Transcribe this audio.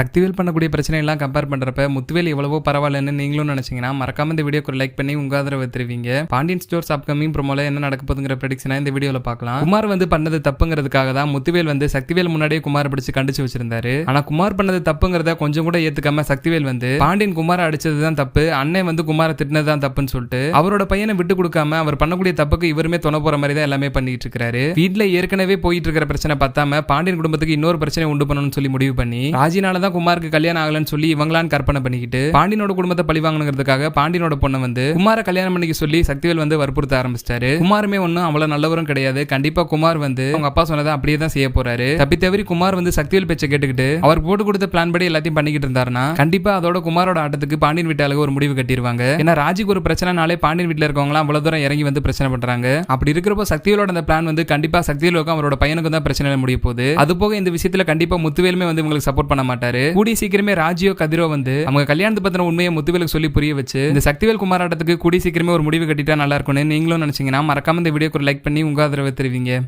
சக்திவேல் பண்ணக்கூடிய பிரச்சனை எல்லாம் கம்பேர் பண்றப்ப முத்துவேல் எவ்வளவோ பரவாயில்லன்னு நீங்களும் நினைச்சீங்கன்னா மறக்காம இந்த வீடியோக்கு லைக் பண்ணி உங்க ஆதரவு தெரிவிங்க. பாண்டியன் ஸ்டோர்ஸ் அப்கமிங் ப்ரோமோல என்ன நடக்க போதுங்கிற ப்ரெடிக்ஷனை இந்த வீடியோவில் பார்க்கலாம். குமார் வந்து பண்ணது தப்புங்கிறதுக்காக தான் முத்துவேல் வந்து சக்திவேல் முன்னாடியே குமார் பிடிச்சு கண்டிச்சு வச்சிருந்தாரு. ஆனா குமார் பண்ணது தப்புங்கிறத கொஞ்சம் கூட ஏத்துக்காம சக்திவேல் வந்து பாண்டியன் குமாரை அடிச்சது தான் தப்பு அண்ணன் வந்து குமாரை திட்டினது தான் தப்புன்னு சொல்லிட்டு அவரோட பையனை விட்டு கொடுக்காம அவர் பண்ணக்கூடிய தப்புக்கு இவருமே துணை போற மாதிரி தான் எல்லாமே பண்ணிட்டு இருக்காரு வீட்டில் ஏற்கனவே போயிட்டு இருக்கிற பிரச்சனை பார்த்தாம பாண்டியன் குடும்பத்துக்கு இன்னொரு பிரச்சனை உண்டு பண்ணணும்னு சொல்லி முடிவு பண்ணி ராஜினால தான் குமாருக்கு கல்யாணம் ஆகலன்னு சொல்லி இவங்களான்னு கற்பனை பண்ணிக்கிட்டு பாண்டியனோட குடும்பத்தை பழி வாங்கணுங்கிறதுக்காக பாண்டியனோட பொண்ணை வந்து குமார கல்யாணம் பண்ணிக்க சொல்லி சக்திவேல் வந்து வற்புறுத்த ஆரம்பிச்சிட்டாரு. குமாருமே ஒன்றும் அவ்வளவு நல்லவரும் கிடையாது. கண்டிப்பா குமார் வந்து அவங்க அப்பா சொன்னதை அப்படியே தான் செய்ய போறாரு. தப்பி தவறி குமார் வந்து சக்திவேல் பேச்சை கேட்டுக்கிட்டு அவர் போட்டு கொடுத்த பிளான் படி எல்லாத்தையும் பண்ணிக்கிட்டு இருந்தாருன்னா கண்டிப்பா அதோட குமாரோட ஆட்டத்துக்கு பாண்டியன் வீட்டாளுக்கு ஒரு முடிவு கட்டிடுவாங்க ஏன்னா ராஜிக்கு ஒரு பிரச்சனைனாலே பாண்டியன் வீட்டில் இருக்கவங்களாம் அவ்வளவு தூரம் இறங்கி வந்து பிரச்சனை பண்றாங்க. அப்படி இருக்கிறப்போ சக்திவேலோட அந்த பிளான் வந்து கண்டிப்பா சக்திவேலுக்கும் அவரோட பையனுக்கும் தான் பிரச்சனை முடிய போகுது. அது போக இந்த விஷயத்துல கண்டிப்பா முத்துவேலுமே வந்து இவங்களுக்கு சப்போர்ட் பண்ண மாட்டார். கூடிய சீக்கிரமே ராஜியோ கதிரோ வந்து அவங்க கல்யாணத்தை பத்தின உண்மையை முத்துவேலுக்கு சொல்லி புரிய வச்சு இந்த சக்திவேல் குமாராட்டத்துக்கு கூடிய சீக்கிரமே ஒரு முடிவு கட்டிட்டா நல்லா இருக்கும்னு நீங்களும் நினைச்சீங்கன்னா மறக்காம இந்த வீடியோக்கு ஒரு லைக் பண்ணி உங்க ஆதரவை தெரிவிங்க.